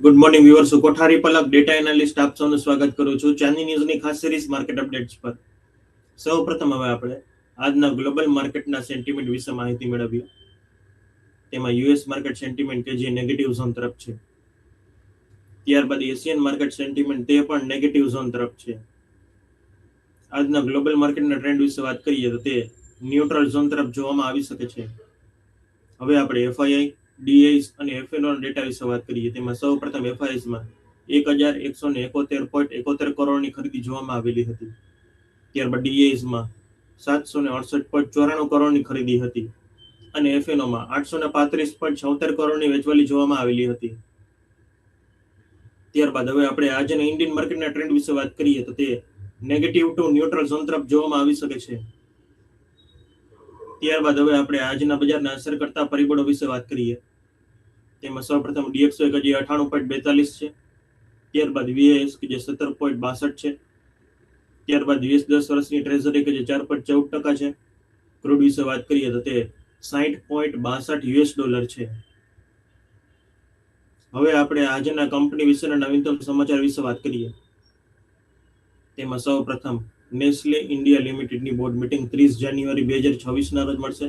Good morning viewers Kothari Palak data analyst આપ સૌનું સ્વાગત કરું છું ચાંદી ન્યૂઝની ખાસ સિરીઝ માર્કેટ અપડેટ્સ પર. સૌ પ્રથમ હવે આપણે આજના ગ્લોબલ માર્કેટના સેન્ટિમેન્ટ વિશે માહિતી મેળવીએ. તેમાં યુએસ માર્કેટ સેન્ટિમેન્ટ કે જે નેગેટિવ ઝોન તરફ છે. ત્યારબાદ એશિયન માર્કેટ સેન્ટિમેન્ટ તે પણ નેગેટિવ ઝોન તરફ છે. આજના ગ્લોબલ માર્કેટના ટ્રેન્ડ વિશે વાત કરીએ તો તે ન્યુટ્રલ ઝોન તરફ જોવામાં આવી શકે છે. હવે આપણે એફઆઈઆઈ ડીઆઈસ અને એફએનઓ ડેટા વિશે વાત કરીએ. તેમાં સૌ પ્રથમ એફઆઈએસમાં એક હજાર એકસો ને એકોતેર પોઈન્ટ એકોતેર કરોડની ખરીદી જોવામાં આવેલી હતી. ત્યારબાદ ડીએસમાં સાતસો ને અડસઠ પોઈન્ટ ચોરાણું કરોડની ખરીદી હતી. અને એફએનઓમાં આઠસો ને પાંત્રીસ પોઈન્ટ છોતેર કરોડની વેચવાલી જોવામાં આવેલી હતી. ત્યારબાદ હવે આપણે આજના ઇન્ડિયન માર્કેટના ટ્રેન્ડ વિશે વાત કરીએ તો તે નેગેટિવ ટુ ન્યુટ્રલ ઝોન તરફ જોવામાં આવી શકે છે. ત્યારબાદ હવે આપણે આજના બજારના અસર કરતા પરિબળો વિશે વાત કરીએ. તેમાં સૌપ્રથમ ડીએક્સો એક હજી અઠાણું પોઈન્ટ બેતાલીસ છે. ત્યારબાદ વીએસ કે જે સત્તર પોઈન્ટ બાસઠ છે. ત્યારબાદ વીસ દસ વર્ષની ટ્રેઝરી કે જે ચાર પોઈન્ટ ચૌદ ટકા છે. ક્રૂડ વિશે વાત કરીએ તો તે સાહીઠ પોઈન્ટ બાસઠ યુએસ ડોલર છે. હવે આપણે આજના કંપની વિશેના નવીનતમ સમાચાર વિશે વાત કરીએ. તેમાં સૌ પ્રથમ નેસ્લે ઇન્ડિયા લિમિટેડની બોર્ડ મીટિંગ ત્રીસ જાન્યુઆરી બે હજાર છવ્વીસના રોજ મળશે,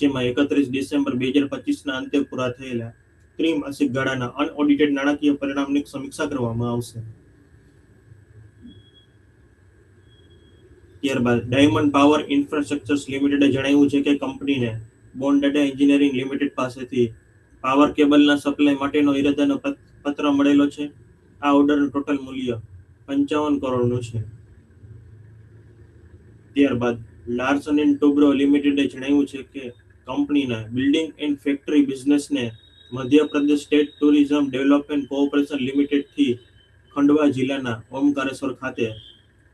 જેમાં એકત્રીસ ડિસેમ્બર બે હજાર પચીસના અંતે પૂરા થયેલા ત્રિમાસિક ગાળાના અનઓડિટેડ નાણાકીય પરિણામની સમીક્ષા કરવામાં આવશે. ત્યારબાદ ડાયમંડ પાવર ઇન્ફ્રાસ્ટ્રક્ચર્સ લિમિટેડે જણાવ્યું છે કે કંપનીને બોન્ડ એન્જિનિયરિંગ લિમિટેડ પાસેથી પાવર કેબલના સપ્લાય માટેનો ઇરાદાનો પત્ર મળેલો છે. આ ઓર્ડરનું ટોટલ મૂલ્ય પંચાવન કરોડનું છે. ત્યારબાદ લાર્સન એન્ડ ટુબ્રો લિમિટેડે જણાવ્યું છે કે કંપનીના building and factory બિઝનેસને Madhya Pradesh state tourism development cooperation લિમિટેડથી Khandwa જિલ્લાના ઓમકારેશ્વર ખાતે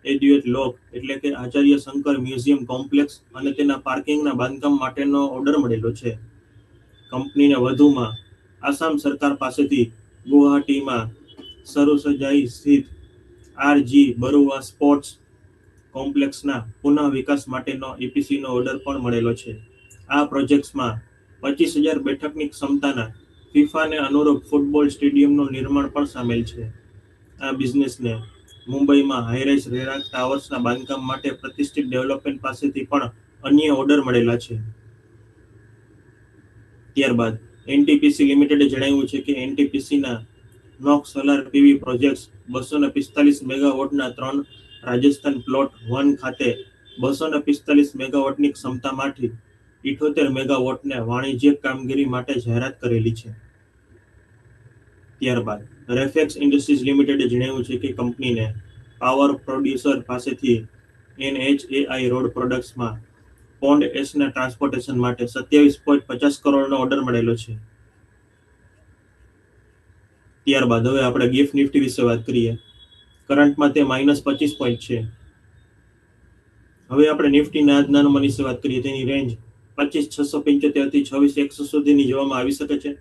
એડ્યુએટ લોક એટલે કે આચાર્ય શંકર મ્યુઝિયમ કોમ્પ્લેક્સ અને તેના પાર્કિંગના બાંધકામ માટેનો ઓર્ડર મળેલો છે. કંપનીને વધુમાં આસામ સરકાર પાસેથી ગુવાહાટીમાં સરોસજાઈ સજાઈ સ્થિત આરજી બરુવા સ્પોર્ટ્સ કોમ્પ્લેક્સના પુનઃ વિકાસ માટેનો એપીસીનો ઓર્ડર પણ મળેલો છે. આ પ્રોજેક્ટ્સમાં પચીસ હજાર બેઠકની ક્ષમતાના ફિફાને અનુરૂપ ફૂટબોલ સ્ટેડિયમનું નિર્માણ પણ સામેલ છે. આ બિઝનેસને મુંબઈમાં હાઈરાઇઝ રહેણાંક ટાવર્સના બાંધકામ માટે પ્રતિષ્ઠિત ડેવલપમેન્ટ પાસેથી પણ અન્ય ઓર્ડર મળેલા છે. ત્યારબાદ એનટીપીસી લિમિટેડે જણાવ્યું છે કે એનટીપીસીના નોક સોલાર પીવી પ્રોજેક્ટ્સ બસો ને પિસ્તાલીસ મેગાવોટના ત્રણ રાજસ્થાન પ્લોટ વન ખાતે બસો ને પિસ્તાલીસ મેગાવોટની ક્ષમતામાંથી ઇઠોતેર મેગાવોટને વાણિજ્યિક કામગીરી માટે જાહેરાત કરેલી છે. ત્યારબાદ રેફેક્સ ઇન્ડસ્ટ્રીઝ લિમિટેડે જણાવ્યું છે કે કંપનીને પાવર પ્રોડ્યુસર પાસેથી એનએચએઆઈ રોડ પ્રોડક્ટ્સમાં પોન્ડ એસના ટ્રાન્સપોર્ટેશન માટે સત્યાવીસ પોઈન્ટ પચાસ કરોડનો ઓર્ડર મળેલો છે. ત્યારબાદ હવે આપણે ગિફ્ટ નિફ્ટી વિશે વાત કરીએ. કરંટમાં તે માઇનસ પચીસ પોઈન્ટ છે. હવે આપણે નિફ્ટીના આજના નંબર વિશે વાત કરીએ, તેની રેન્જ પચીસ છસો પંચોતેરથી છવ્વીસ એકસો સુધીની જોવામાં આવી શકે છે.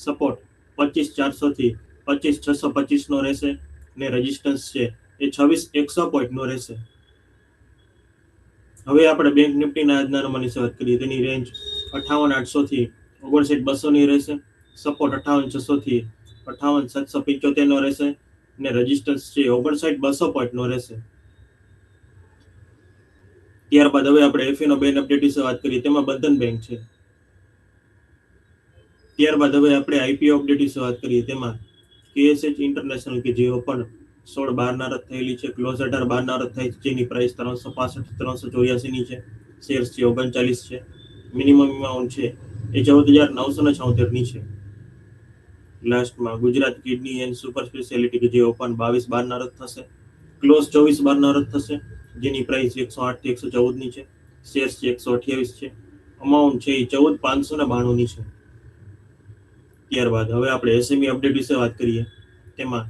સપોર્ટ પચીસ ચારસોથી પચીસ છસો પચીસનો રહેશે ને રેઝિસ્ટન્સ છે એ છવ્વીસ એકસો પોઈન્ટનો રહેશે. હવે આપણે બેંક નિફ્ટીના આજના નંબર વિશે વાત કરીએ, તેની રેન્જ અઠાવન આઠસો થી ઓગણસાઠ બસોની રહેશે. સપોર્ટ અઠાવન છસો થી અઠાવન, સાતસો પિંચોતેર નો રહેશે અને રેઝિસ્ટન્સ છે ઓગણસાઠ, બસો પોઈન્ટ નો રહેશે. ત્યારબાદ હવે આપણે એફીનો બેન અપડેટ વિશે વાત કરીએ, તેમાં બંધન બેંક છે. ત્યારબાદ હવે આપણે આઈપીઓ અપડેટ વિશે વાત કરીએ, તેમાં કેએસએચ ઇન્ટરનેશનલ કે જે ઓપન સોળ બાર ના રદ થયેલી છે ક્લોઝ અઢાર બાર ના રદ થઈ છે, જેની પ્રાઇસ ત્રણસો પાસઠ, ત્રણસો ચોર્યાસી ની છે શેર્સ છે ઓગણચાલીસ છે મિનિમમ અમાઉન્ટ છે એ ચૌદ હજાર નવસો ને છોતેરની છે. લાસ્ટમાં Gujarat kidney and super speciality કે જે ઓપન બાવીસ બારના રદ થશે. ક્લોઝ ચોવીસ બાર ના રદ થશે. જેની પ્રાઇસ એકસો આઠ એકસો ચૌદની છે. શેર્સ છે એકસો અઠ્યાવીસ છે. અમાઉન્ટ છે એ ચૌદ પાંચસો ને બાણુંની છે. ત્યારબાદ હવે આપણે એસએમઈ અપડેટ વિશે વાત કરીએ. તેમાં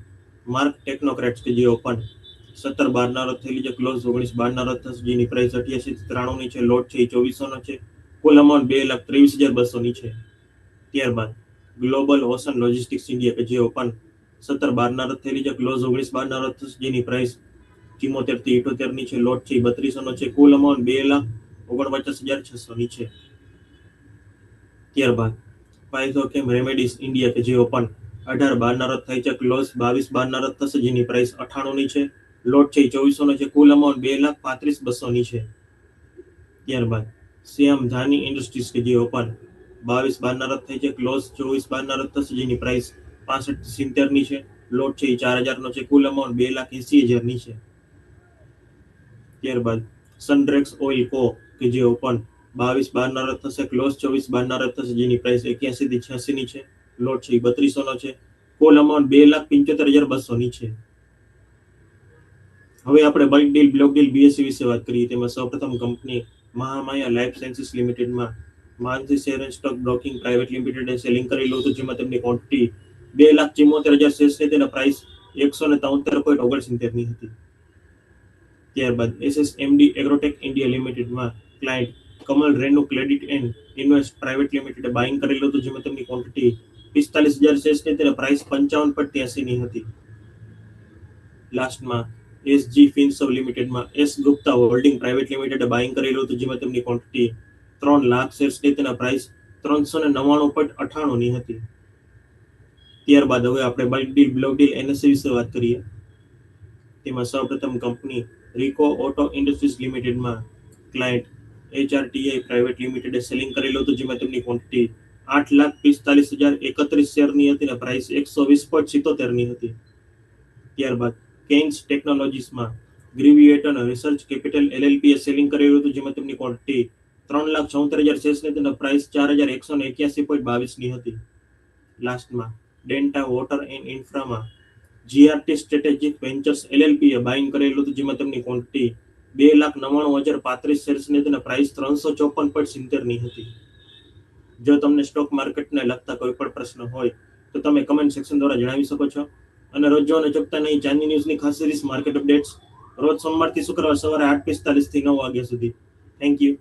માર્ક ટેકનોક્રેટ્સ કે જે ઓપન સત્તર બારના રદ થયેલી છે, ક્લોઝ ઓગણીસ બારના રદ થશે, જેની પ્રાઇસ અઠ્યાસી ત્રાણુંની છે, લોટ છે એ ચોવીસોનો છે. કુલ અમાઉન્ટ બે લાખ ત્રેવીસ હજાર બસોની છે. ત્યારબાદ ગ્લોબલ ઓશન લોજિસ્ટિક્સ ઇન્ડિયા કે જે ઓપન સત્તર બાર ના રદ થયેલી છે. ક્લોઝ ઓગણીસ બાર ના રદ થશે. જેની પ્રાઇસ ચિમોતેરથી ઇઠોતેરની છે. લોટ છે બત્રીસોનો છે. કુલ અમાઉન્ટ બે લાખ ઓગણપચાસ હજાર છસોની છે. ત્યારબાદ પાયથોકેમ રેમેડીઝ ઇન્ડિયા કે જે ઓપન અઢાર બારના રદ થાય છે. ક્લોઝ બાવીસ બારના રદ થશે. જેની પ્રાઇસ અઠાણુંની છે. લોટ છે ચોવીસો નો છે. કુલ અમાઉન્ટ બે લાખ પાંત્રીસ બસો ની છે. ત્યારબાદ શ્યામ ધાની ઇન્ડસ્ટ્રીઝ કે જે ઓપન બાવીસ બારના રદ થઈ છે. ક્લોઝ ચોવીસ બારના રદ થશે. જેની પ્રાઇસ પાસઠ સિત્તેરની છે. લોટ છે એ ચાર હજાર નો છે. કુલ અમાઉન્ટ બે લાખ એસી હજારની છે. ત્યારબાદ સનડ્રેક્સ ઓઇલ કો કે જે ઓપન બાવીસ બારના રદ થશે. ક્લોઝ ચોવીસ બારના રદ થશે. જેની પ્રાઇસ એક્યાસી થી છ્યાસીની છે. લોટ છે એ બત્રીસોનો છે. કુલ અમાઉન્ટ બે લાખ પંચોતેર હજાર બસોની છે. હવે આપણે bulk deal block deal BSC વિશે વાત કરીએ. તેમાં સૌપ્રથમ company Mahamaya life sciences લિમિટેડમાં Mansi share and stock broking private limited selling કરેલું હતું જેમાં તેમની ક્વોન્ટિટી બે લાખ ચુમ્મોતેર હજાર શેર છે તેના પ્રાઇસ એકસો ને તોતેર પોઈન્ટ ઓગણસિત્તેરની હતી. ત્યારબાદ SSMD agrotech India લિમિટેડમાં client Kamal Renu credit and invest private લિમિટેડે buying કરેલું હતું જેમાં તેમની ક્વોન્ટિટી પિસ્તાલીસ હજાર શેર્સ છે તેના પ્રાઇસ પંચાવન પોઈન્ટ ત્યાસી ની હતી. લાસ્ટમાં એસજી ફિનસર્વ લિમિટેડમાં એસ ગુપ્તા હોલ્ડિંગ પ્રાઇવેટ લિમિટેડે બાઇંગ કરેલું હતું જેમાં તેમની ક્વોન્ટિટી ત્રણ લાખ શેર્સ છે તેના પ્રાઇસ ત્રણસો ને નવ્વાણું પોઈન્ટ અઠાણુંની હતી. ત્યારબાદ હવે આપણે bulk deal block deal NSC વિશે વાત કરીએ. તેમાં સૌપ્રથમ કંપની રિકો ઓટો ઇન્ડસ્ટ્રીઝ લિમિટેડમાં ક્લાયન્ટ એચઆરટીઆઈ પ્રાઇવેટ લિમિટેડે સેલિંગ કરેલું હતું, જેમાં તેમની ક્વોન્ટિટી આઠ લાખ પિસ્તાલીસ હજાર એકત્રીસ શેરની હતી અને પ્રાઇસ એકસો વીસ પોઈન્ટ સિત્તોતેરની હતી. ત્યારબાદ કેન્સ ટેકનોલોજીસમાં ગ્રીવિએટન રિસર્ચ કેપિટલ એલએલપીએ સેલિંગ કરેલું હતું, જેમાં તેમની ક્વોન્ટિટી ત્રણ લાખ ચોતેર હજાર શેર્સ ને તેના પ્રાઇસ ચાર હજાર એકસો ને એક્યાસી પોઈન્ટ બાવીસની હતી. લાસ્ટમાં ડેન્ટા વોટર એન્ડ ઇન્ફ્રામાં જીઆરટી સ્ટ્રેટેજિક વેન્ચર્સ એલએલપીએ બાઇંગ કરેલું હતું, જેમાં તેમની ક્વોન્ટિટી બે લાખ નવ્વાણું હજાર પાંત્રીસ શેર્સ ને તેના પ્રાઇસ ત્રણસો ચોપન પોઈન્ટ સિત્તેરની હતી. જો તમને સ્ટોક માર્કેટને લગતા કોઈ પણ પ્રશ્ન હોય, તો તમે કમેન્ટ સેક્શન દ્વારા જણાવી શકો છો. અને રોજ જોવાને ચૂકતા નહીં ચાંદની ન્યૂઝની ખાસ સિરીઝ માર્કેટ અપડેટ્સ રોજ સોમવારથી શુક્રવાર સવારે આઠ પિસ્તાલીસથી નવ વાગ્યા સુધી. Thank you